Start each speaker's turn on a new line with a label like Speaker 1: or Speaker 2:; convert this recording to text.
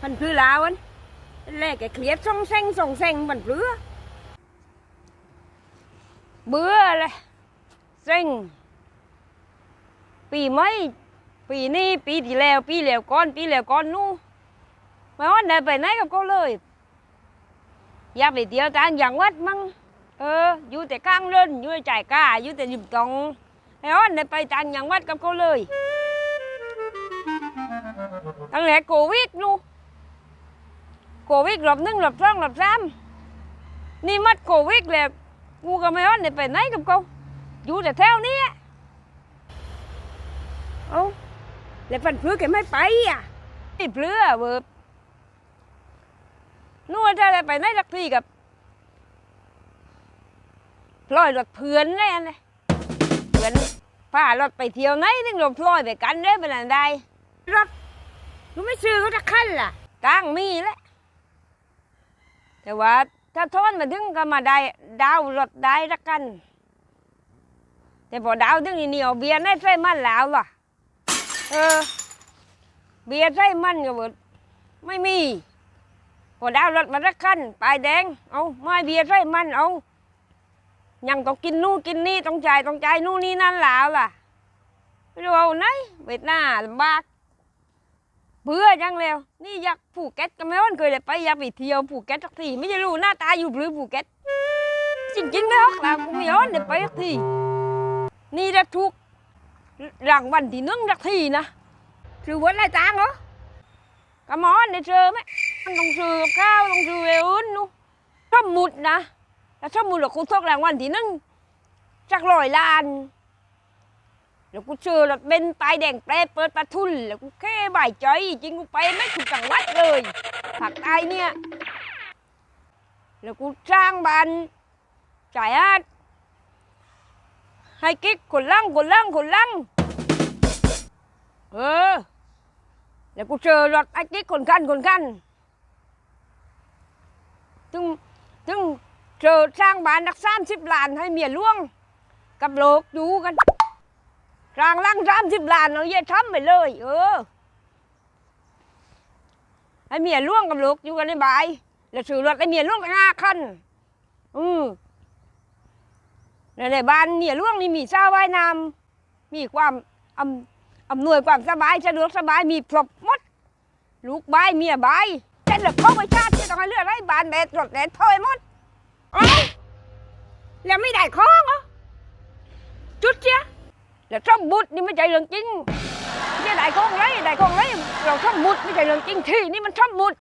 Speaker 1: พันพลื้อลาวันแรกแกเครียดส่องเซ็งส่องเซ็งพันพลื้อเบื่อเลยเซ็งปีไม่ปีนี้ปีที่แล้ว ปีแล้วก่อน ปีแล้วก่อนนู่นไม่ว่าไหนไปไหนกับเขาเลย อยากไปเที่ยวต่างจังวัดมั้งเอออยู่แต่กลางเล่นอยู่แต่จ่ายกล้าอยู่แต่ริมตรงไม่ว่าไหนไปต่างจังวัดกับเขาเลยตั้งแต่โควิดนู่น โควิดรอบหนึ่งรอบสองรอบสามนี่มัดโควิดแล้วกูก็ไม่ว่าไหนไปไหนกับเขาอยู่แต่แถวนี้เอ้าแล้วพันพลื้อแกไม่ไปอะไม่พลื้อเวิร์บนู่นจะได้ไปไหนสักทีกับลอยรถเพื่อนเลยอันนี้เพื่อนพารถไปเที่ยวไหนนึงรถลอยไปกันได้เป็นอันใดรถหนูไม่ซื้อเขาจะขั้นล่ะตั้งมีแหละ แต่ว่าถ้าทอนมาถึงก็มาได้ดาวรถได้ละกัน แต่พอดาวถึงนี่นี่เอาเบียร์ได้ใส่มันแล้วล่ะเออ เบียร์ใส่มันก็หมดไม่มีพอดาวรถมาละกันปลายแดง เอาไม่เบียร์ใส่มันเอายังต้องกินนู่นกินนี่ต้องจ่ายต้องจ่ายนู่นนี่นั่นแล้วล่ะไม่รู้เอาไหนเวียดนามลำบาก เบื่อจังแล้ว นี่อยากภูเก็ตก็ไม่วันเคยได้ไปอยากไปเที่ยวภูเก็ตสักทีไม่ใช่รู้หน้าตาอยู่หรือภูเก็ตจริงๆไม่ฮอกแล้วกูไม่ย้อนได้ไปสักทีนี่ได้ทุกรางวัลที่นึ่งสักทีนะถือว่าอะไรตังเหรอกระหมอนได้เจอไหมมันต้องซื้อกับข้าวต้องซื้อเออื่นนู่นสมมุดนะแล้วสมมุดว่ากูทกรางวัลที่นึ่งจักร้อยลาน แล้วกูเจอรถเบนซ์ป้ายแดงแปรเปิดประทุน แล้วกูแค่บ่ายใจจริงกูไปไม่ถูกจังหวัดเลยภาคใต้เนี่ย แล้วกูสร้างบ้านจ่ายอาดให้กิ๊กคนล่างคนล่างคนล่างเออ แล้วกูเจอรถไอ้กิ๊กคนกันคนกันถึงถึงเจอสร้างบ้านนักสามสิบล้านให้เมียล่วง กับโลกอยู่กัน รางลังสามสิบล้านเอาเย่ทำไปเลย เออให้เมียล่วงกับลูกอยู่กันในบายแล้วซื้อรถให้เมียล่วงตั้งห้าคันอือในบ้านเมียล่วงนี่มีสระว่ายน้ำมีความอำอำนวยความสบายสะดวกสบายมีครบหมด ลูกบายเมียบายเจ็ดหลักเข้าไปชาติที่ต้องให้เลือดไรบานแดดรถแดดพอยหมดเอ้าแล้วไม่ได้ของเหรอจุดเจ้า là trong bụt nhưng mà chạy lần chính cái đại con lấy đại con lấy rồi trong bụt mới chạy lần chính thì นี่มัน trong บุด